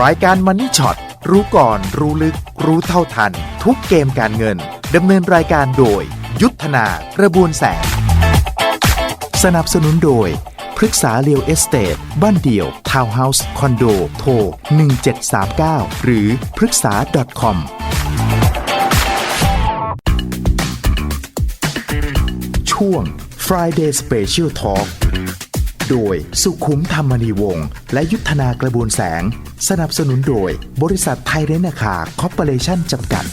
รายการมันนี่ช็อตรู้ก่อนรู้ลึก รู้เท่าทัน ทุกเกมการเงินดำเนินรายการโดย ยุทธนากระบวนแสง สนับสนุนโดยพฤกษาเรียวเอสเตทบ้านเดี่ยว ทาวน์เฮาส์ คอนโด โทร 1739 หรือพฤกษา .com ช่วง Friday Special Talk โดยสุขุมธรรมนีวงศ์และยุทธนากระบวนแสง สนับสนุนโดย บริษัทไทยเรนนาคาคอร์ปอเรชั่นจำกัด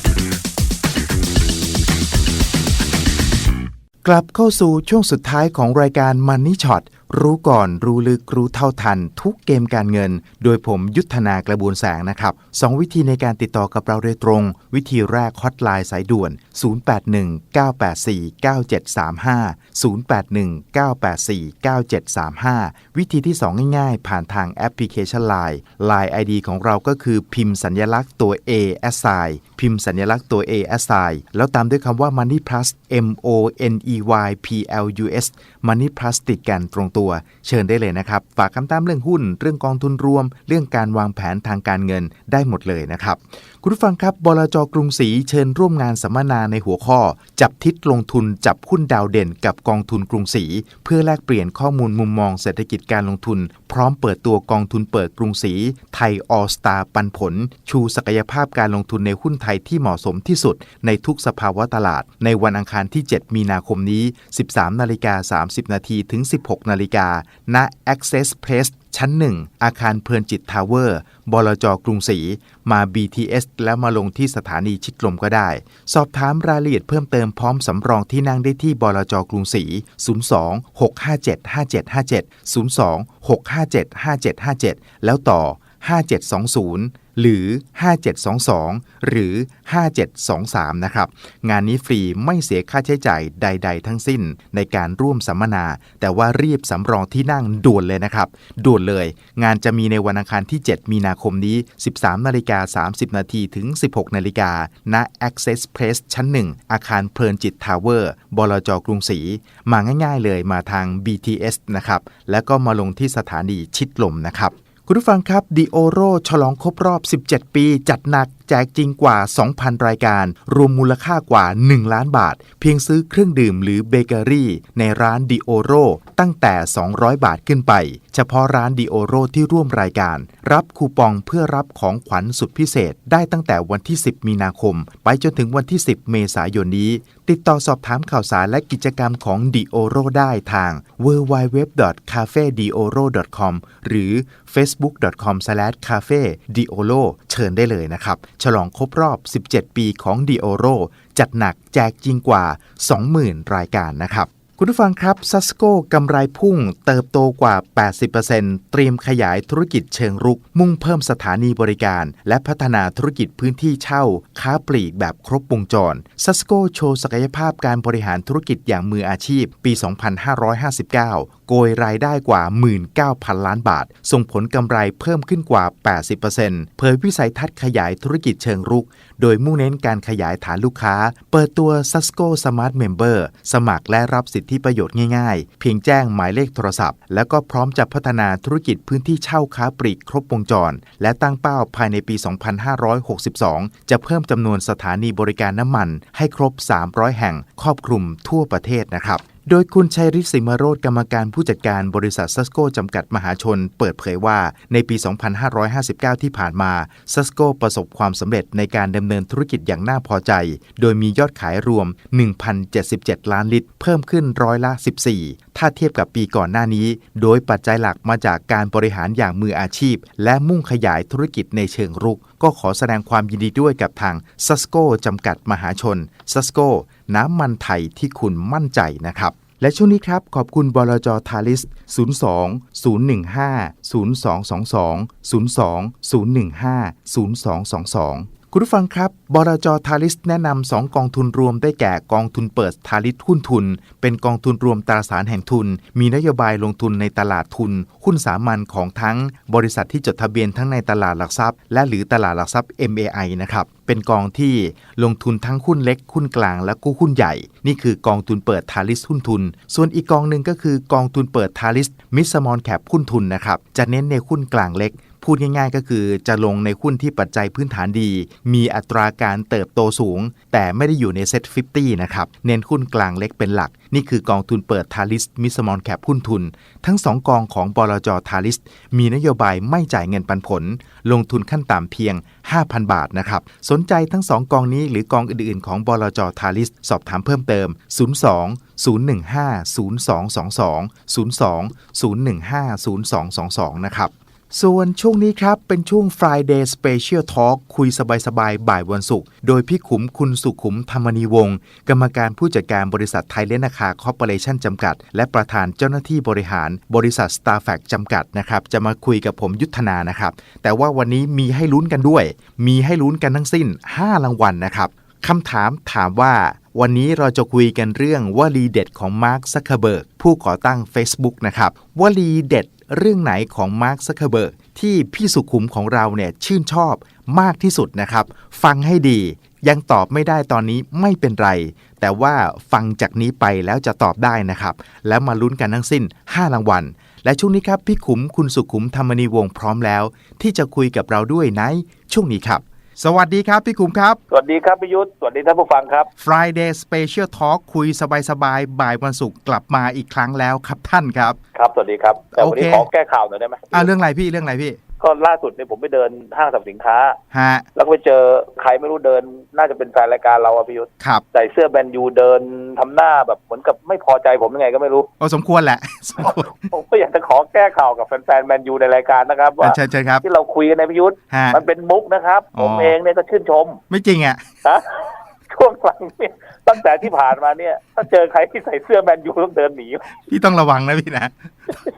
กลับเข้าสู่ช่วงสุดท้ายของรายการมันนี่ช็อตรู้ก่อนรู้ลึกรู้เท่าทัน ทุกเกมการเงิน โดยผมยุทธนากระบวนแสงนะครับสองวิธีในการติดต่อกับเราโดยตรง วิธีแรกฮอตไลน์สายด่วน 0819849735 0819849735 วิธีที่ 2 ง่ายๆ ผ่านทางแอปพลิเคชัน Line Line ID ของเราก็คือพิมพ์สัญลักษณ์ตัว A S I พิมพ์สัญลักษณ์ตัว A S I แล้วตามด้วยคำว่า Money Plus M O N E Y P L U S Money Plus ติดกันตรงตัว เชิญได้เลยนะครับ ฝากคำตามเรื่องหุ้น เรื่องกองทุนรวม เรื่องการวางแผนทางการเงินได้หมดเลยนะครับ คุณผู้ฟังครับบลจกรุงศรีเชิญร่วมงานสัมมนาในหัวข้อ จับทิศลงทุนจับหุ้นดาวเด่นกับกองทุนกรุงศรีเพื่อแลกเปลี่ยนข้อมูลมุมมองเศรษฐกิจการลงทุน พร้อมเปิดตัวกองทุนเปิดกรุงศรีไทยออสตาปันผล ชูศักยภาพการลงทุนในหุ้นไทยที่เหมาะสมที่สุด ในทุกสภาวะตลาด ในวันอังคารที่ 7 มีนาคมนี้ 13นาฬิกา30นาทีถึง 16นาฬิกาณ Access Place ชั้น 1 อาคารเพลินจิตทาวเวอร์ บลจกรุงศรี มา BTS แล้วมาลงที่สถานีชิดลมก็ได้ สอบถามรายละเอียดเพิ่มเติมพร้อมสำรองที่นั่งได้ที่บลจกรุงศรี 02 657 5757 02 657 5757 แล้วต่อ 5720 หรือ 5722 หรือ 5723 นะครับ งานนี้ฟรีไม่เสียค่าใช้จ่ายใด ๆ ทั้งสิ้นในการร่วมสัมมนา แต่ว่ารีบสำรองที่นั่งด่วนเลยนะครับ ด่วนเลย งานจะมีในวันอังคารที่ 7 มีนาคมนี้ 13นาฬิกา30 นาทีถึง 16นาฬิกาณ Access Place ชั้น 1 อาคารเพลินจิตทาวเวอร์ บลจกรุงศรี มาง่าย ๆ เลยมาทาง BTS นะครับ แล้วก็มาลงที่สถานีชิดลมนะครับ คุณผู้ฟังครับดิโอโรฉลองครบรอบ 17 ปี จัดหนักแจกจริงกว่า 2,000 รายการ รวมมูลค่ากว่า 1 ล้านบาท เพียงซื้อเครื่องดื่มหรือเบเกอรี่ ในร้านดีโอโรตั้งแต่ 200 บาทขึ้นไป เฉพาะร้านดีโอโรที่ร่วมรายการ รับคูปองเพื่อรับของขวัญสุดพิเศษ ได้ตั้งแต่วันที่ 10 มีนาคม ไปจนถึงวันที่ 10 เมษายนนี้ ติดต่อสอบถามข่าวสารและกิจกรรมของดีโอโรได้ทาง www.cafedioro.com หรือ facebook.com/cafediolo เชิญได้เลยนะครับฉลองครบรอบ 17 ปีของดีโอโรจัดหนักแจกจริงกว่า 20,000 รายการนะครับ คุณผู้ฟังครับซัสโกกำไรพุ่งเติบโตกว่า 80%เตรียมขยายธุรกิจเชิงรุก มุ่งเพิ่มสถานีบริการ และพัฒนาธุรกิจพื้นที่เช่า ค้าปลีกแบบครบวงจรซัสโกโชว์ศักยภาพการบริหารธุรกิจอย่างมืออาชีพปี 2559โกยรายได้กว่า 19,000 ล้านบาท ส่งผลกำไรเพิ่มขึ้นกว่า 80%เผยวิสัยทัศน์ขยายธุรกิจเชิงรุก โดยมุ่งเน้นการขยายฐานลูกค้า เปิดตัว Susco Smart Member สมัครและรับสิทธิประโยชน์ง่ายๆ เพียงแจ้งหมายเลขโทรศัพท์ แล้วก็พร้อมจะพัฒนาธุรกิจพื้นที่เช่าค้าปลีกครบวงจร และตั้งเป้าภายในปี 2562 จะเพิ่มจำนวนสถานีบริการน้ำมัน ให้ครบ 300 แห่งครอบคลุมทั่วประเทศนะครับ โดยคุณชัยฤทธิ์สิมโรธกรรมการผู้จัดการบริษัทซัสโกจำกัดมหาชน เปิดเผยว่าในปี 2559 ที่ผ่านมาซัสโกประสบความสำเร็จในการดำเนินธุรกิจอย่างน่าพอใจ โดยมียอดขายรวม 1,077 ล้านลิตร เพิ่มขึ้นร้อยละ 14 ถ้าเทียบกับปีก่อนหน้านี้ โดยปัจจัยหลักมาจากการบริหารอย่างมืออาชีพ และมุ่งขยายธุรกิจในเชิงรุก ก็ขอแสดงความยินดีด้วยกับทางซัสโกจำกัดมหาชนซัสโก น้ำมันไทยที่คุณมั่นใจนะครับ และช่วงนี้ครับ ขอบคุณบลจทาลิส 02 015 0222 02 015 0222 คุณผู้ฟังครับบลจทาริสแนะนำสองกองทุนรวมได้แก่กองทุนเปิดทาริสหุ้นทุน เป็นกองทุนรวมตราสารแห่งทุน มีนโยบายลงทุนในตลาดทุน หุ้นสามัญของทั้ง บริษัทที่จดทะเบียนทั้งในตลาดหลักทรัพย์ และหรือตลาดหลักทรัพย์ MAI นะครับเป็นกองที่ลงทุนทั้งหุ้นเล็กหุ้นกลางและก็หุ้นใหญ่ นี่คือกองทุนเปิดทาริสหุ้นทุน ส่วนอีกกองหนึ่งก็คือกองทุนเปิดทาริสมิสมอลแคปหุ้นทุนนะครับจะเน้นในหุ้นกลางเล็ก พูดง่ายๆ ก็คือจะลงในหุ้นที่ปัจจัยพื้นฐานดี มีอัตราการเติบโตสูง แต่ไม่ได้อยู่ในเซ็ต50 นะครับ เน้นหุ้นกลางเล็กเป็นหลัก นี่คือกองทุนเปิดทาริสมิสมอนแคปหุ้นทุน ทั้ง 2 กองของบลจทาริส มีนโยบายไม่จ่ายเงินปันผล ลงทุนขั้นต่ำเพียง 5,000 บาทนะครับ สนใจทั้ง 2 กองนี้หรือกองอื่นๆ ของบลจทาริส สอบถามเพิ่มเติม 02 015 0222 02 015 0222 นะครับ ส่วนช่วงนี้ครับ เป็นช่วง Friday Special Talk คุยสบายๆ บ่ายวันศุกร์โดยพี่ขุมคุณสุขุมธรรมนีวงศ์กรรมการผู้จัดการบริษัทไทยเลนนาคาคอร์ปอเรชั่นจำกัด และประธานเจ้าหน้าที่บริหารบริษัท s t a r f a c จำกัดนะครับ จะมาคุยกับผมยุทธนานะครับ แต่ว่าวันนี้มีให้ลุ้นกันด้วย มีให้ลุ้นกันทั้งสิ้น 5 รางวัลนะครับคำถามถามว่าวันนี้เราจะคุยกันเรื่องวลีเด็ดของมาร์คซักเคเบิร์กผู้ก่อตั้ง Facebook นะครับวลีเด็ด เรื่องไหนของมาร์คซักเคเบิร์กที่พี่สุขุมของเราเนี่ยชื่นชอบมากที่สุดนะครับ ฟังให้ดียังตอบไม่ได้ตอนนี้ไม่เป็นไร แต่ว่าฟังจากนี้ไปแล้วจะตอบได้นะครับ แล้วมาลุ้นกันทั้งสิ้น 5 รางวัล และช่วงนี้ครับ พี่ขุมคุณสุขุมธรรมนีวงพร้อมแล้ว ที่จะคุยกับเราด้วยในช่วงนี้ครับ สวัสดีครับพี่ขุมครับ สวัสดีครับพิยุทธสวัสดีท่านผู้ฟังครับ Friday Special Talk คุยสบายๆบ่ายวันศุกร์กลับมาอีกครั้งแล้วครับท่านครับ ครับ สวัสดีครับ แต่วันนี้โอเคขอแก้ข่าวหน่อยได้ไหมอ่าเรื่องอะไรพี่เรื่องอะไรพี่ ก็ล่าสุดเนี่ยผมไปเดินห้างสรรพสินค้า ฮะ แล้วก็ไปเจอใครไม่รู้เดิน น่าจะเป็นแฟนรายการเราอะพิยุทธครับ ใส่เสื้อแบนยูเดินทำหน้าแบบเหมือนกับไม่พอใจผมยังไงก็ไม่รู้ โอ้สมควรแหละ สมควรผมก็อยากจะขอแก้ข่าวกับแฟนๆแมนยูในรายการนะครับ ว่า เชิญเชิญครับ ที่เราคุยกันในพิยุทธฮะ มันเป็นมุกนะครับอ๋อผมเองเนี่ยก็ชื่นชมไม่จริงอะ นะช่วงหลังเนี่ย ตั้งแต่ที่ผ่านมาเนี่ย ถ้าเจอใครที่ใส่เสื้อแมนยูต้องเดินหนีพี่ต้องระวังนะพี่นะ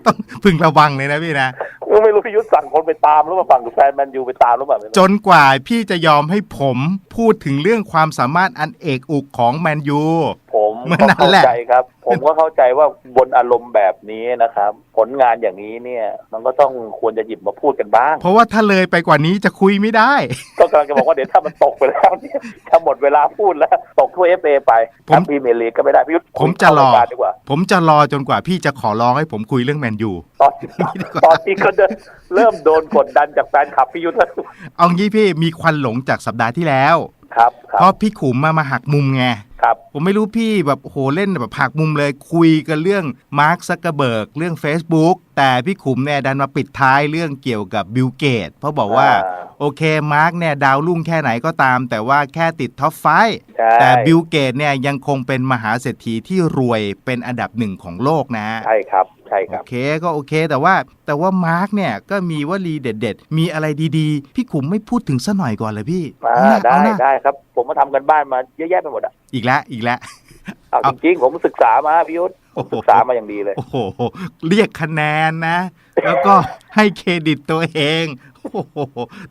ต้องพึงระวังเลยนะพี่นะก็ไม่รู้พิยุทธสั่งคนไปตามหรือเปล่าฝั่งแฟนแมนยูไปตามหรือเปล่าไม่รู้จนกว่าพี่จะยอมให้ผมพูดถึงเรื่องความสามารถอันเอกอุกของแมนยูผม เมื่อก็นั้นเข้าแหละใจครับ ผมก็เข้าใจว่าบนอารมณ์แบบนี้นะครับ ผลงานอย่างนี้เนี่ย มันก็ต้องควรจะหยิบมาพูดกันบ้าง เพราะว่าถ้าเลยไปกว่านี้จะคุยไม่ได้ ก็กำลังจะบอกว่าเดี๋ยวถ้ามันตกไปแล้วเนี่ยถ้าหมดเวลาพูดแล้ว ตกถ้วยเอฟเอไปผมทำพรีเมียร์ลีกก็ไม่ได้พี่ยุทธผมจะรอ เข้ารายการดีกว่า ผมจะรอจนกว่าพี่จะขอร้องให้ผมคุยเรื่องแมนยู ตอนตอนนี้ก็เดินเริ่มโดนกดดันจากแฟนคลับพี่ยุทธแล้วเอางี้พี่มีควันหลงจากสัปดาห์ที่แล้ว ครับคเพรับราะพี่ขุมมามาหักมุมไง ครับผมไม่รู้พี่แบบโหเล่นแบบหักมุมเลยคุยกันเรื่องมาร์คซักเกอร์เบิร์กเรื่อง Facebook แต่พี่ขุมเนี่ยดันมาปิดท้ายเรื่องเกี่ยวกับบิลเกตเพราะบอกว่าอ่าโอเคมาร์คเนี่ยดาวรุ่งแค่ไหนก็ตาม แต่ว่าแค่ติดท็อปไฟว์ใช่แต่บิลเกตเนี่ยยังคงเป็นมหาเศรษฐีที่รวยเป็นอันดับหนึ่งของโลกนะใช่ครับ ใช่คโอรับเคก็โอเค แต่ว่าแต่ว่ามาร์กเนี่ยก็มีวลีเด็ด ๆ มีอะไรดีๆ พี่ขุมไม่พูดถึงซะหน่อยก่อนเลยพี่อ่าเอานะได้เอานะได้ครับ ผมมาทำกันบ้านมาเยอะแยะไปหมดอะอีกแล้วอีกแล้วเอาเอาจริงๆผมศึกษามาพี่ยุทธโอ้โหศึกษามาอย่างดีเลย โอ้โห เรียกคะแนนนะ แล้วก็ให้เครดิตตัวเอง โอ้โห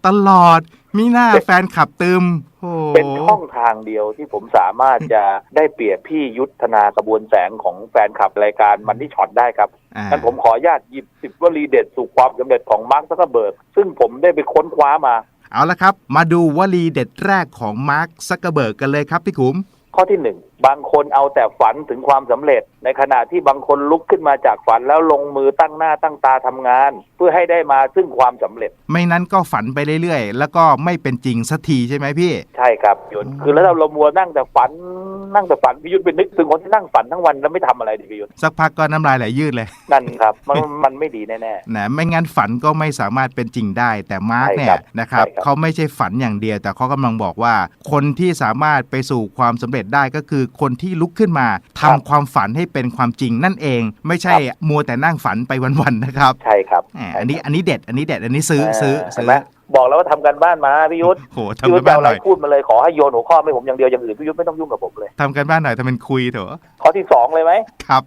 ตลอด มีหน้าแฟนขับตึมโอ้โหเป็นช่องทางเดียวที่ผมสามารถจะได้เปรียบพี่ยุทธนากระบวนแสงของแฟนคลับรายการมันที่ช็อตได้ครับอ่างั้นผมขออนุญาตหยิบสิบวลีเด็ดสู่ความสำเร็จของมาร์คซักเคอร์เบิร์กซึ่งผมได้ไปค้นคว้ามา เอาละครับ มาดูวลีเด็ดแรกของมาร์คซักเกอร์เบิร์กกันเลยครับพี่ขุมข้อที่หนึ่งบางคนเอาแต่ฝันถึงความสำเร็จ ในขณะที่บางคนลุกขึ้นมาจากฝันแล้วลงมือตั้งหน้าตั้งตาทำงาน เพื่อให้ได้มาซึ่งความสำเร็จ ไม่นั้นก็ฝันไปเรื่อยๆ แล้วก็ไม่เป็นจริงสักทีใช่ไหมพี่ ใช่ครับยุทธคือแล้วเราเรามัวนั่งแต่ฝันนั่งแต่ฝันพี่ยุทธไปนึกถึงคนที่นั่งฝันทั้งวันแล้วไม่ทำอะไรดิพี่ยุทธสักพักก็น้ำลายไหลยืดเลยนั่นครับมันมันไม่ดีแน่นะไม่งั้นฝันก็ไม่สามารถเป็นจริงได้ แต่มาร์กใช่เนี่ครัยบนะครับใช่ครับเขาไม่ใช่ฝันอย่างเดียว แต่เขากำลังบอกว่า คนที่สามารถไปสู่ความสำเร็จได้ก็คือคนที่ลุกขึ้นมาทำความฝันให้เป็นความจริงนั่นเอง ไม่ใช่มัวแต่นั่งฝันไปวันๆนะครับๆใช่ครับแหมอันนี้อันนี้เด็ดอันนี้เด็ดอันนี้ซื้อซื้อเห็ซื้นอไหมบอกแล้วว่าทำกันบ้านมาพี่ยุทธโหพี่ทำยุกัทนธจะบ้านเอาอะหไรน่อยพูดมาเลยขอให้โยนหัวข้อให้ผมอย่างเดียวอย่างอื่นพี่ยุทธไม่ต้องยุ่งกับผมเลยทำกันบ้านหน่อยทำเป็นคุยเถอะข้อที่สองเลยไหมครับ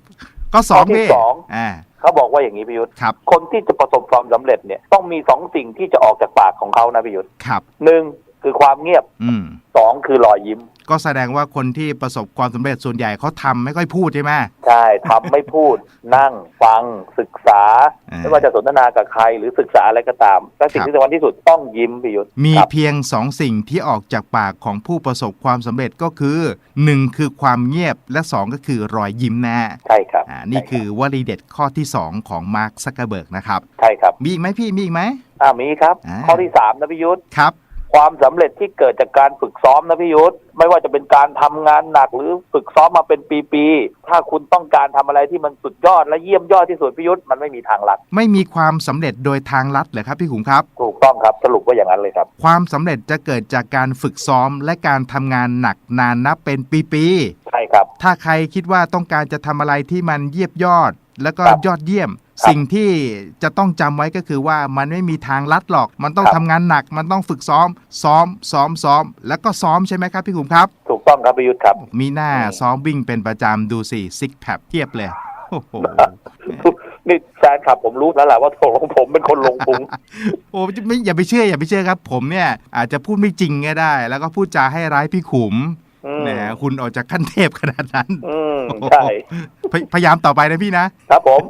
ก็สองข้อที่พี่สองอ่าเขาบอกว่าอย่างนี้พี่ยุทธครับคนที่จะประสบความสำเร็จเนี่ยต้องมีสองสิ่งที่จะออกจากปากของเขานะพี่ยุทธครับหนึ่งคือความเงียบอืมสองคือรอยยิ้ม ก็แสดงว่าคนที่ประสบความสำเร็จส่วนใหญ่เขาทำไม่ค่อยพูดใช่ไหมใช่ทำไม่พูดนั่งฟังศึกษาอ่าไม่ว่าจะสนทนากับใครหรือศึกษาอะไรก็ตามและสิ่งครับที่สำคัญที่สุดต้องยิ้มพี่ยุทธมีครับเพียงสองสิ่งที่ออกจากปากของผู้ประสบความสำเร็จก็คือ1คือความเงียบและ2ก็คือรอยยิ้มนะใช่ครับอ่านี่คือวลีเด็ดข้อที่2ของมาร์คซักเกอร์เบิร์กนะครับใช่ครับมีอีกไหมพี่มีอีกไหมอ่ามีครับอ่าข้อที่สามนะพี่ยุทธครับ ความสำเร็จที่เกิดจากการฝึกซ้อมนะพี่ยุทธไม่ว่าจะเป็นการทำงานหนักหรือฝึกซ้อมมาเป็นปีๆถ้าคุณต้องการทำอะไรที่มันสุดยอดและเยี่ยมยอดที่สุดพี่ยุทธมันไม่มีทางลัด ไม่มีความสำเร็จโดยทางลัดเหรอครับพี่ขุมครับถูกต้องครับสรุปว่าอย่างนั้นเลยครับ ความสำเร็จจะเกิดจากการฝึกซ้อมและการทำงานหนักนานนับเป็นปีๆใช่ครับ ถ้าใครคิดว่าต้องการจะทำอะไรที่มันเยียบยอด แล้วก็ครับยอดเยี่ยมครับ สิ่งที่จะต้องจำไว้ก็คือว่ามันไม่มีทางลัดหรอก มันต้องครับทำงานหนัก มันต้องฝึกซ้อม ซ้อม ซ้อม ซ้อม แล้วก็ซ้อมใช่ไหมครับพี่ขุมครับ ถูกต้องครับพี่ยุทธครับ มีหน้าอืมซ้อมวิ่งเป็นประจำดูสิซิกแพคเทียบเลยโอ้โหนี่แฟนคลับผมรู้แล้วแหละว่าของผมเป็นคนลงพุงโอ้ไม่อย่าไปเชื่ออย่าไปเชื่อครับ ผมเนี่ยอาจจะพูดไม่จริงก็ได้ แล้วก็พูดจาให้ร้ายพี่ขุมอืม แหมคุณออกจากขั้นเทพขนาดนั้นอืมใช่พยพยายามต่อไปนะพี่นะ ครับผม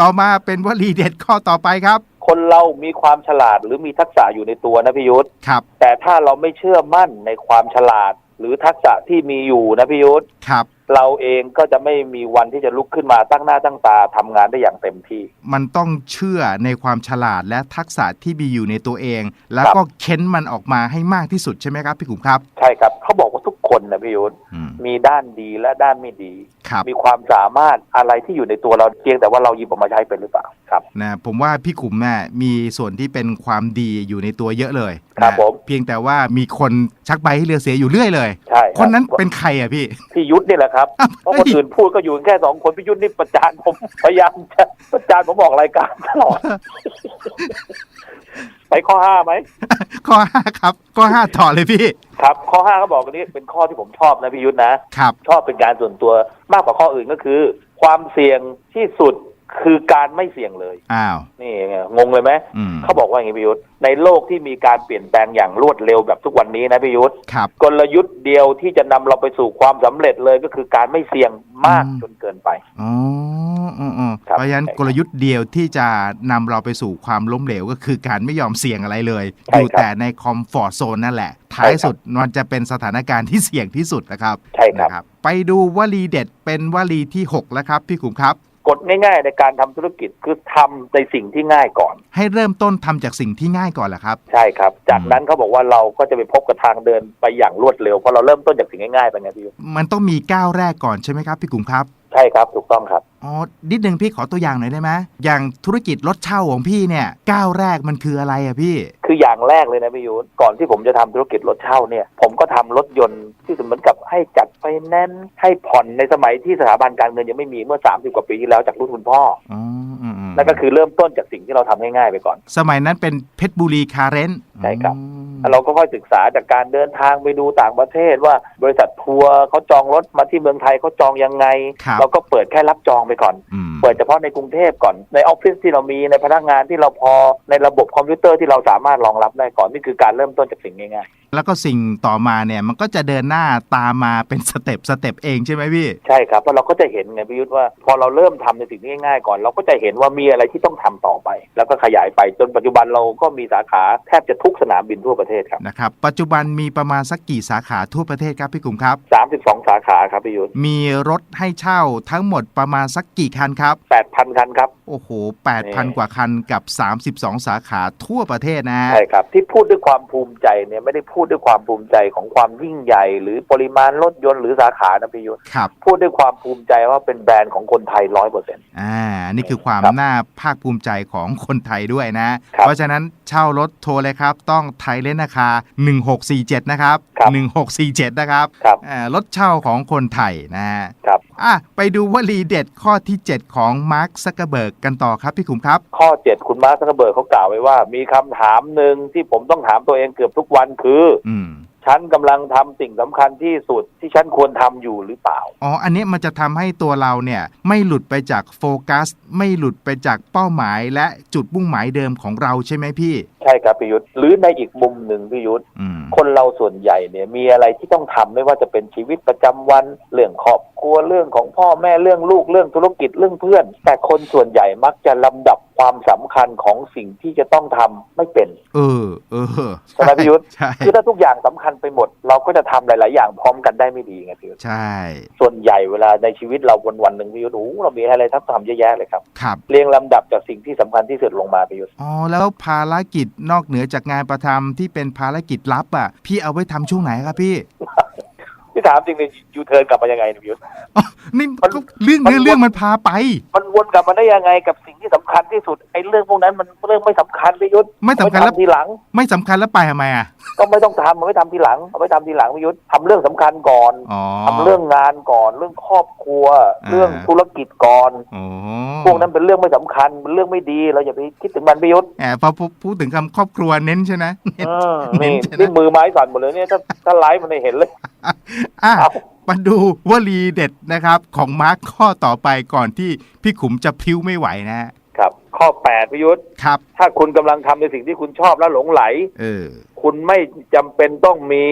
ต่อมาเป็นวลีเด็ดข้อต่อไปครับ คนเรามีความฉลาดหรือมีทักษะอยู่ในตัวนะพี่ยุทธครับ แต่ถ้าเราไม่เชื่อมั่นในความฉลาด หรือทักษะที่มีอยู่นะพี่ยุทธครับ เราเองก็จะไม่มีวันที่จะลุกขึ้นมาตั้งหน้าตั้งตาทำงานได้อย่างเต็มที่ มันต้องเชื่อในความฉลาดและทักษะที่มีอยู่ในตัวเอง แล้วครับก็เค้นมันออกมาให้มากที่สุดใช่ไหมครับพี่ขุมครับ ใช่ครับ เขาบอกว่าทุกคนนะพี่ยุทธอืมมีด้านดีและด้านไม่ดีครับ มีความสามารถอะไรที่อยู่ในตัวเราเพียงแต่ว่าเราหยิบออกมาใช้เป็นหรือเปล่าครับนะผมว่าพี่ขุมเนี่ยมีส่วนที่เป็นความดีอยู่ในตัวเยอะเลยครับนะผมเพียงแต่ว่ามีคนชักใบให้เรือเสียอยู่เรื่อยเลยใช่รับคนนั้นเป็นใครอะพี่พี่ยุทธนี่แหละครับอ้าวเพราะคนอื่นพูดก็อยู่แค่สองคนพี่ยุทธนี่ประจานผมพยายามจะประจานผมออกรายการตลอด ไปข้อห้าไหม ข้อห้าครับ ข้อห้าต่อเลยพี่ ครับ ข้อห้าเขาบอกอันนี้เป็นข้อที่ผมชอบนะพี่ยุทธนะ ครับ ชอบเป็นการส่วนตัวมากกว่าข้ออื่นก็คือ ความเสี่ยงที่สุดคือการไม่เสี่ยงเลย อ้าว นี่ไงงงเลยไหม อืม เขาบอกว่าอย่างนี้พี่ยุทธในโลกที่มีการเปลี่ยนแปลงอย่างรวดเร็วแบบทุกวันนี้นะพี่ยุทธครับ กลยุทธ์เดียวที่จะนำเราไปสู่ความสำเร็จเลยก็คือการไม่เสี่ยงมากอืม จนเกินไป อ๋ออ๋ออ๋อครับ เพราะฉะนั้นใช่ครับกลยุทธ์เดียวที่จะนำเราไปสู่ความล้มเหลวก็คือการไม่ยอมเสี่ยงอะไรเลยใช่อยู่ครับแต่ในคอมฟอร์ z โซนนั่นแหละ ท้ายใช่ครับสุดมันจะเป็นสถานการณ์ที่เสี่ยงที่สุดนะครับ ใช่ครับนะไปดูวลีเด็ดเป็นวลีที่ 6 แล้วครับพี่ขุมครับกฎง่ายๆในการทำธุรกิจคือทำในสิ่งที่ง่ายก่อน ให้เริ่มต้นทำจากสิ่งที่ง่ายก่อนแหละครับ ใช่ครับ จากนั้นเขาบอกว่าเราก็จะไปพบกับทางเดินไปอย่างรวดเร็วเพราะเราเริ่มต้นจากสิ่งง่ายๆไปไงพี่ยุทธมันต้องมีก้าวแรกก่อนใช่ไหมครับพี่ขุมครับ ใช่ครับถูกต้องครับ อ๋อ นิดนึงพี่ขอตัวอย่างหน่อยได้ไหมอย่างธุรกิจรถเช่าของพี่เนี่ยก้าวแรกมันคืออะไรอะพี่ คืออย่างแรกเลยนะพี่ยุทธก่อนที่ผมจะทำธุรกิจรถเช่าเนี่ย ผมก็ทำรถยนต์ที่เหมือนกับให้จัดไฟแนนซ์ให้ผ่อนในสมัยที่สถาบันการเงินยังไม่มีเมื่อ 30 กว่าปีที่แล้วจากรุ่นคุณพ่อ อ๋ออืมอืม นั่นก็คือเริ่มต้นจากสิ่งที่เราทำง่ายๆไปก่อน สมัยนั้นเป็นเพชรบุรีคาร์เรนต์ใช่ครับอืมเราก็ค่อยศึกษาจากการเดินทางไปดูต่างประเทศว่าบริษัททัวร์เขาจองรถมาที่เมืองไทยเขาจองยังไงครับเราก็เปิดแค่รับจองไปก่อนอืมเปิดเฉพาะในกรุงเทพก่อนในออฟฟิศที่เรามีในพนักงานที่เราพอในระบบคอมพิวเตอร์ที่เราสามารถรองรับได้ก่อนนี่คือการเริ่มต้นจากสิ่งง่ายแล้วก็สิ่งต่อมาเนี่ยมันก็จะเดินหน้าตามมาเป็นสเต็ปสเต็ปเองใช่ไหมพี่ๆใช่ครับเพราะเราก็จะเห็นไงพิยุทธ์ว่าพอเราเริ่มทำในสิ่งที่ง่ายๆก่อน เราก็จะเห็นว่ามีอะไรที่ต้องทำต่อไป แล้วก็ขยายไปจนปัจจุบันเราก็มีสาขาแทบจะทุกสนามบินทั่วประเทศครับนะครับปัจจุบันมีประมาณสักกี่สาขาทั่วประเทศครับพี่กลุ่มครับ 32 สาขาครับพิยุทธ์มีรถให้เช่าทั้งหมดประมาณสักกี่คันครับ 8,000 คันครับโอ้โหนี่8,000 กว่าคันกับ 32 สาขาทั่วประเทศนะใช่ครับที่พูดด้วยความภูมิใจเนี่ยไม่ได้พูดด้วยความภูมิใจของความยิ่งใหญ่ หรือปริมาณรถยนต์หรือสาขานะพิยุทธ์ครับพูดด้วยความภูมิใจว่าเป็นแบรนด์ของคนไทยร้อยเปอร์เซ็นต์อ่านี่คือความครับน่าภาคภูมิใจของคนไทยด้วยนะครับเพราะฉะนั้นเช่ารถโทรเลยครับ ต้องไทยเลนราคา 1647 นะครับครับ 1647 นะครับครับอ่ารถเช่าของคนไทยนะฮะครับอะไปดูวลีเด็ดข้อที่ 7 ของมาร์คซักเกอร์เบิร์กกันต่อครับพี่ขุมครับ ข้อ 7 คุณมาร์คซักเกอร์เบิร์กเขากล่าวไว้ว่า มีคำถามหนึ่งที่ผมต้องถามตัวเองเกือบทุกวันคืออืม ฉันกำลังทำสิ่งสำคัญที่สุดที่ฉันควรทำอยู่หรือเปล่า อ๋อ อันนี้มันจะทำให้ตัวเราเนี่ยไม่หลุดไปจากโฟกัส ไม่หลุดไปจากเป้าหมายและจุดมุ่งหมายเดิมของเราใช่ไหมพี่ใช่ครับพิยุทธ์หรือในอีกมุมหนึ่งพิยุทธ์อืมคนเราส่วนใหญ่เนี่ยมีอะไรที่ต้องทำไม่ว่าจะเป็นชีวิตประจำวัน เรื่องครอบครัวเรื่องของพ่อแม่เรื่องลูกเรื่องธุรกิจเรื่องเพื่อน แต่คนส่วนใหญ่มักจะลำดับความสำคัญของสิ่งที่จะต้องทำไม่เป็น เออ เออใช่ไหมพี่ยุทธใช่คือถ้าทุกอย่างสำคัญไปหมด เราก็จะทำหลาย ๆ อย่างพร้อมกันได้ไม่ดีไงพี่ยุทธใช่ ส่วนใหญ่เวลาในชีวิตเราวันวันๆหนึ่งพี่ยุทธโอ้โหเรามีอะไรทับทำเยอะแยะเลยครับครับเรียงลำดับจากสิ่งที่สำคัญที่สุดลงมาพี่ยุทธอ๋อแล้วภารกิจนอกเหนือจากงานประทำที่เป็นภารกิจลับอะพี่เอาไว้ทำช่วงไหนครับพี่ พี่ถามจริงเลยยูเทิร์นกลับมายังไงเนี่ยพี่ยุทธอ๋อนี่มันก็เรื่องมันเนื้อเรื่องมันพาไป มันวนกลับมาได้ยังไงกับสิ่งที่สำคัญที่สุดไอ้เรื่องพวกนั้นมันเรื่องไม่สำคัญพี่ยุทธไม่สำคัญเอาแล้วไว้ทำทีหลัง ไม่สำคัญแล้วไปทำไมอะก็ไม่ต้องทำมันไม่ทำทีหลังเอาไว้ทำทีหลังพี่ยุทธทำเรื่องสำคัญก่อนอ๋อ ทำเรื่องงานก่อน เรื่องครอบครัว อ่า เรื่องธุรกิจก่อน โอ้พวกนั้นเป็นเรื่องไม่สำคัญเป็นเรื่องไม่ดีเราอย่าไปคิดถึงมันพี่ยุทธ แอบพอพูพูดถึงคำครอบครัวเน้นใช่ไหมเน้นอืมเน้นี่นใช่ไหม นี่มือไม้สั่นหมดเลยเนี่ยถ้าถ้าไลฟ์มันได้เห็นเลย อะเอามาดูวลีเด็ดนะครับ ของมาร์คข้อต่อไปก่อนที่พี่ขุมจะพลิ้วไม่ไหวนะฮะครับ ข้อแปดพี่ยุทธครับ ถ้าคุณกำลังทำในสิ่งที่คุณชอบและหลงไหล เออ คุณไม่จำเป็นต้องมี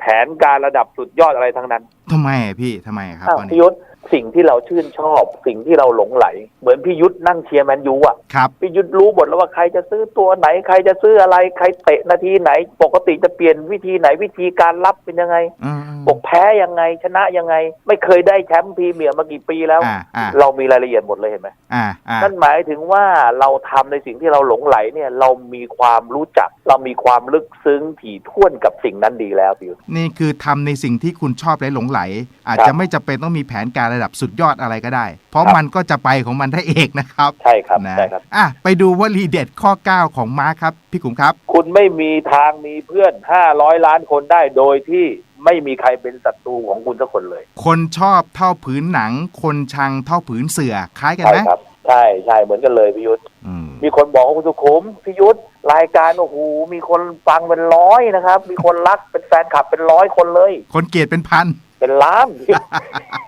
แผนการระดับสุดยอดอะไรทั้งนั้นทำไมอะพี่ทำไมครับอ้าวอันพี่นี้ยุทธ สิ่งที่เราชื่นชอบ สิ่งที่เราหลงไหล เหมือนพี่ยุทธนั่งเชียร์แมนยูอะครับพี่ยุทธรู้หมดแล้วว่าใครจะซื้อตัวไหน ใครจะซื้ออะไร ใครเตะนาทีไหน ปกติจะเปลี่ยนวิธีไหนวิธีการรับเป็นยังไงอืมบอกแพ้ยังไงชนะยังไง ไม่เคยได้แชมป์พรีเมียร์มากี่ปีแล้วอ่าอ่าเรามีรายละเอียดหมดเลยเห็นไหมอ่าอ่านั่นหมายถึงว่าเราทำในสิ่งที่เราหลงไหลเนี่ยเรามีความรู้จัก เรามีความลึกซึ้งถี่ถ้วนกับสิ่งนั้นดีแล้วพี่ยุทธนี่คือทำในสิ่งที่คุณชอบและหลงไหล อาจครัจะบไม่จำเป็นต้องมีแผนการระดับสุดยอดอะไรก็ได้ เพราะครับมันก็จะไปของมันได้เองนะครับ ใช่ครับนะใช่ครับอะไปดูวลีเด็ดข้อ 9 ของมาร์คครับ พี่ขุมครับ คุณไม่มีทางมีเพื่อน 500 ล้านคนได้โดยที่ไม่มีใครเป็นศัตรูของคุณสักคนเลย คนชอบเท่าผืนหนัง คนชังเท่าผืนเสือคล้ายกันใช่ไหมครับใช่ใช่เหมือนกันเลยพี่ยุทธอืมมีคนบอกว่าคุณสุขุมพี่ยุทธรายการโอ้โหมีคนฟังเป็นร้อยนะครับ มีคนรักเป็นแฟนคลับเป็นร้อยคนเลย คนเกลียดเป็นพันเป็นล้านโด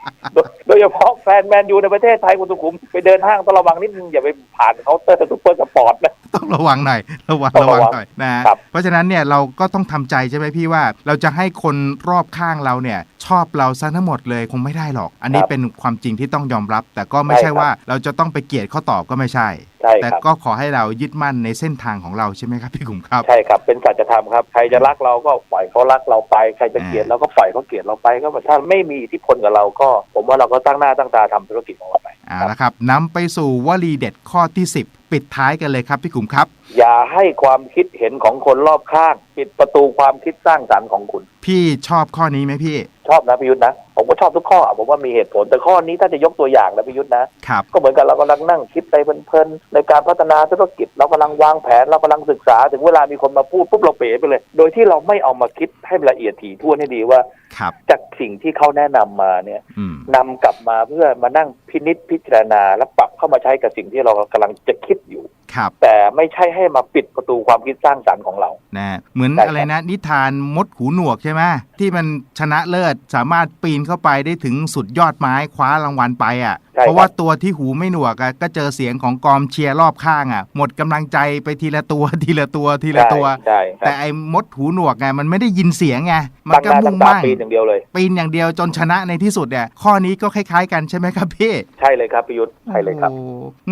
ยโดยเฉพาะแฟนแมนยูในประเทศไทยคุณสุขุมไปเดินห้างต้องระวังนิดนึงอย่าไปผ่านเคาน์เตอร์ซุปเปอร์สปอร์ตนะต้องระวังหน่อยระวังต้องระระวัวังงหน่อยนะครับเพราะฉะนั้นเนี่ยเราก็ต้องทำใจใช่ไหมพี่ว่า เราจะให้คนรอบข้างเราเนี่ยชอบเราซะทั้งหมดเลยคงไม่ได้หรอก อันนี้เป็นความจริงที่ต้องยอมรับ แต่ก็ไม่ใช่ว่าเราจะต้องไปเกลียดข้อตอบก็ไม่ใช่ใช่ แต่ครับก็ขอให้เรายึดมั่นในเส้นทางของเราใช่ไหมครับพี่ขุมครับ ใช่ครับ เป็นสัจธรรมครับ ใครจะรักเราก็ปล่อยเขารักเราไป ใครจะเกลียดอ่าเราก็ปล่อยเขาเกลียดเราไป ก็ถ้าไม่มีอิทธิพลกับเราก็ ผมว่าเราก็ตั้งหน้าตั้งตาทำธุรกิจของเราไปเอาละครับนำไปสู่วลีเด็ดข้อที่ 10 ปิดท้ายกันเลยครับพี่ขุมครับ อย่าให้ความคิดเห็นของคนรอบข้าง ปิดประตูความคิดสร้างสรรค์ของคุณ พี่ชอบข้อนี้ไหมพี่ ชอบนะพิยุทธนะผมก็ ชอบทุกข้ออะผมว่ามีเหตุผล แต่ข้อนี้ถ้าจะยกตัวอย่างนะพิยุทธนะครับก็เหมือนกับเรากำลังนั่งคิดไปเพลินๆในการพัฒนาธุรกิจเรากำลังวางแผนเรากำลังศึกษา ถึงเวลามีคนมาพูดปุ๊บเราเป๋ไปเลย โดยที่เราไม่เอามาคิดให้ละเอียดถี่ถ้วนให้ดีว่าครับจากสิ่งที่เขาแนะนำมาเนี่ยอืมนำกลับมาเพื่อมานั่งพินิษพิจารณาและปรับเข้ามาใช้กับสิ่งที่เรากำลังจะคิดอยู่ ครับ แต่ไม่ใช่ให้มาปิดประตูความคิดสร้างสรรค์ของเรานะเหมือนใช่ครับอะไรนะ นิทานมดหูหนวกใช่ไหมที่มันชนะเลิศสามารถปีนเข้าไปได้ถึงสุดยอดไม้คว้ารางวัลไปอะใช่ เพราะว่าครับตัวที่หูไม่หนวกอะก็เจอเสียงของกอมเชียร์รอบข้างอะ หมดกำลังใจไปทีละตัวทีละตัวทีละตัวใช่ใช่แต่ไอ้มดหูหนวกไงมันไม่ได้ยินเสียงไงมันตั้งก็หน้ามุ่ตั้งงตามั่นปีนอย่างเดียวเลย ปีนอย่างเดียวจนชนะในที่สุดเนี่ยข้อนี้ก็คล้ายๆ กันใช่ไหมครับพี่ใช่เลยครับพิยุทธใช่เลยครับโอ้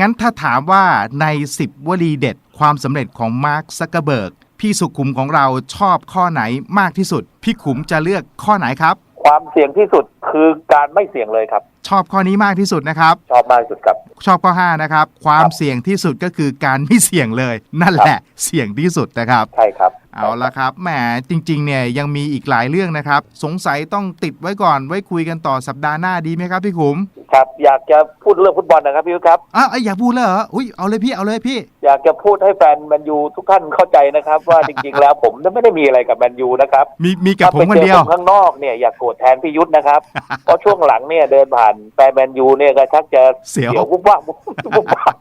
งั้นถ้าถามว่าใน 10 วลีเด็ด ความสำเร็จของมาร์คซักเกอร์เบิร์กพี่สุขุมของเราชอบข้อไหนมากที่สุด พี่ขุมจะเลือกข้อไหนครับ ความเสี่ยงที่สุด คือการไม่เสี่ยงเลยครับ ชอบข้อนี้มากที่สุดนะครับ ชอบมากที่สุดครับ ชอบข้อ5นะครับ ความครับเสี่ยงที่สุดก็คือการไม่เสี่ยงเลย นั่นแหละเสี่ยงที่สุดนะครับ ใช่ครับ เอาละครับแหมจริงๆเนี่ยยังมีอีกหลายเรื่องนะครับ สงสัยต้องติดไว้ก่อนไว้คุยกันต่อสัปดาห์หน้าดีไหมครับพี่ขุมครับอยากจะพูดเรื่องฟุตบอลนะครับพี่ยุทธครับอ้าวเอ้ยอย่าพูดเลยเหรออุ้ยเอาเลยพี่เอาเลยพี่ อยากจะพูดให้แฟนแมนยูทุกท่านเข้าใจนะครับ ว่าจริงๆแล้วผมไม่ได้มีอะไรกับแมนยูนะครับมีมีกับถ้าผไปมคนเจอเดียวผมข้างนอกเนี่ยอย่าโกรธแทนพี่ยุทธนะครับเพราะช่วงหลังเนี่ยเดินผ่านแฟนแมนยูเนี่ยก็ชักจะเสียวเดี๋ยววุบวับวุบวับ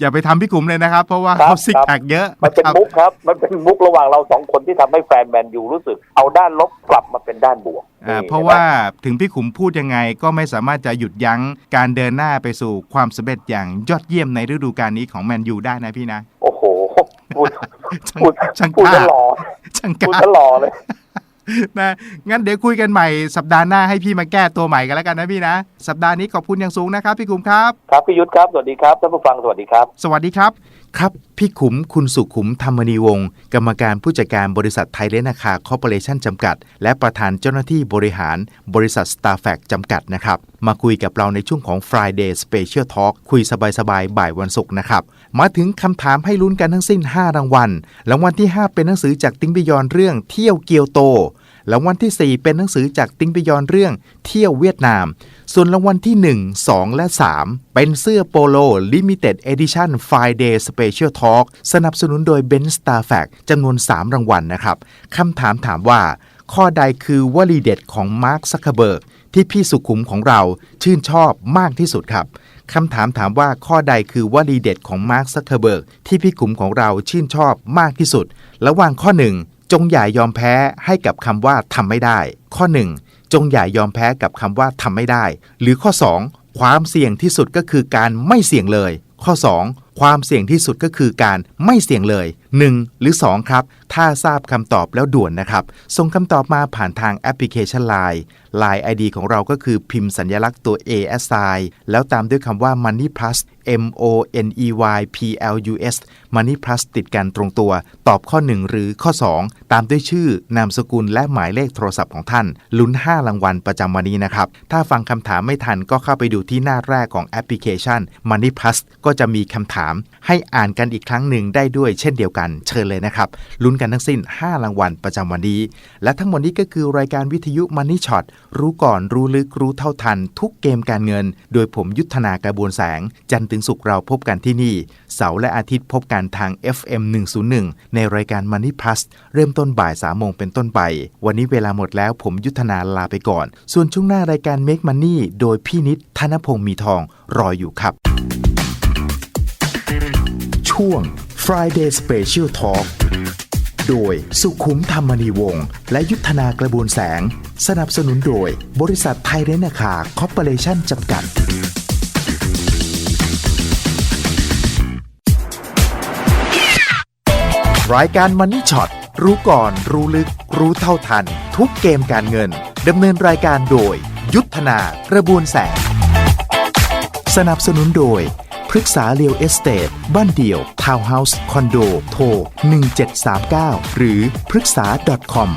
อย่าไปทำพี่ขุมเลยนะครับ เพราะว่าครับเขาซิกครับแพคเยอะ มันเป็นนะครับมุกครับ มันเป็นมุกระหว่างเราสองคนที่ทำให้แฟนแมนยูรู้สึก เอาด้านลบกลับมาเป็นด้านบวกอ่านี่เพราะว่าถึงพี่ขุมพูดยังไงก็ไม่สามารถจะหยุดยั้งการเดินหน้าไปสู่ความสำเร็จอย่างยอดเยี่ยมในฤดูกาลนี้ของแมนยูได้นะพี่นะ โอ้โหพูดช่างพูดช่างพูดกจะล้าหล่อจังพูดกาตลอดเลย นะงั้นเดี๋ยวคุยกันใหม่สัปดาห์หน้าให้พี่มาแก้ตัวใหม่กันแล้วกันนะพี่นะ สัปดาห์นี้ขอบคุณอย่างสูงนะครับ พี่ขุมครับ ครับพี่ยุทธครับ สวัสดีครับท่านผู้ฟังสวัสดีครับ สวัสดีครับ ครับพี่ขุมคุณสุขุมธรรมนีวงศ์กรรมการผู้จัดการบริษัทไทยเลนนาคาคอร์ปอเรชั่นจำกัด และประธานเจ้าหน้าที่บริหารบริษัท s t a r f a c จำกัดนะครับ มาคุยกับเราในช่วงของ Friday Special Talk คุยสบายๆบ่ายวันศุกร์นะครับ มาถึงคำถามให้ลุ้นกันทั้งสิ้น 5 รางวัล รางวัลที่ 5 เป็นหนังสือจากติ้งบิยอนเรื่องเที่ยวเกียวโต รางวัลที่ 4 เป็นหนังสือจากติ้งบิยอนเรื่องเที่ยวเวียดนาม ส่วนรางวัลที่ 1 2 และ 3 เป็นเสื้อโปโล Limited Edition Friday Special Talk สนับสนุนโดย Ben Star f a c จำนวน 3 รางวัลนะครับ คำถามถามว่า ข้อใดคือวลีเด็ดของมาร์คซักเคเบิร์ก ที่พี่สุขุมของเราชื่นชอบมากที่สุดครับคำถามถามว่าข้อใดคือวลีเด็ดของมาร์คซักเคเบิร์กที่พี่ขุมของเราชื่นชอบมากที่สุด ระหว่างข้อ 1 จงอย่ายอมแพ้ให้กับคำว่าทำไม่ได้ ข้อ 1 จงอย่ายอมแพ้กับคำว่าทำไม่ได้ หรือข้อ 2 ความเสี่ยงที่สุดก็คือการไม่เสี่ยงเลย ข้อ 2 ความเสี่ยงที่สุดก็คือการไม่เสี่ยงเลย1 หรือ 2 ครับ ถ้าทราบคำตอบแล้วด่วนนะครับ ส่งคำตอบมาผ่านทางแอปพลิเคชัน Line Line ID ของเราก็คือพิมพ์สัญลักษณ์ตัว A S I แล้วตามด้วยคำว่า Money Plus M O N E Y P L U S Money Plus ติดกันตรงตัว ตอบข้อ 1 หรือข้อ 2 ตามด้วยชื่อ นามสกุลและหมายเลขโทรศัพท์ของท่าน ลุ้น 5 รางวัลประจำวันนี้นะครับ ถ้าฟังคำถามไม่ทันก็เข้าไปดูที่หน้าแรกของแอปพลิเคชัน Money Plus ก็จะมีคำถาม ให้อ่านกันอีกครั้งหนึ่งได้ด้วยเช่นเดียวกันเชิญเลยนะครับ ลุ้นกันทั้งสิ้น 5 รางวัลประจำวันนี้ และทั้งหมดนี้ก็คือรายการวิทยุ Money Shot รู้ก่อนรู้ลึกรู้เท่าทัน ทุกเกมการเงิน โดยผมยุทธนากระบวนแสง จันทร์ถึงศุกร์เราพบกันที่นี่ เสาร์และอาทิตย์พบกันทาง FM 101ในรายการ Money Plus เริ่มต้นบ่าย3โมงเป็นต้นไปวันนี้เวลาหมดแล้วผมยุทธนาลาไปก่อน ส่วนช่วงหน้ารายการ Make Money โดยพี่นิดธนพงศ์มีทองรออยู่ครับ ช่วง Friday Special Talk โดยสุขุมธรรมนีวงศ์และยุทธนากระบวนแสง สนับสนุนโดยบริษัทไทยเรนนาคาคอร์ปอเรชั่นจำกัด รายการ Money Shot รู้ก่อนรู้ลึก รู้เท่าทัน ทุกเกมการเงินดำเนินรายการโดย ยุทธนากระบวนแสง สนับสนุนโดย พฤกษาเรียวเอสเตทบ้านเดี่ยว ทาวน์เฮาส์ คอนโด โทร 1739 หรือพฤกษา .com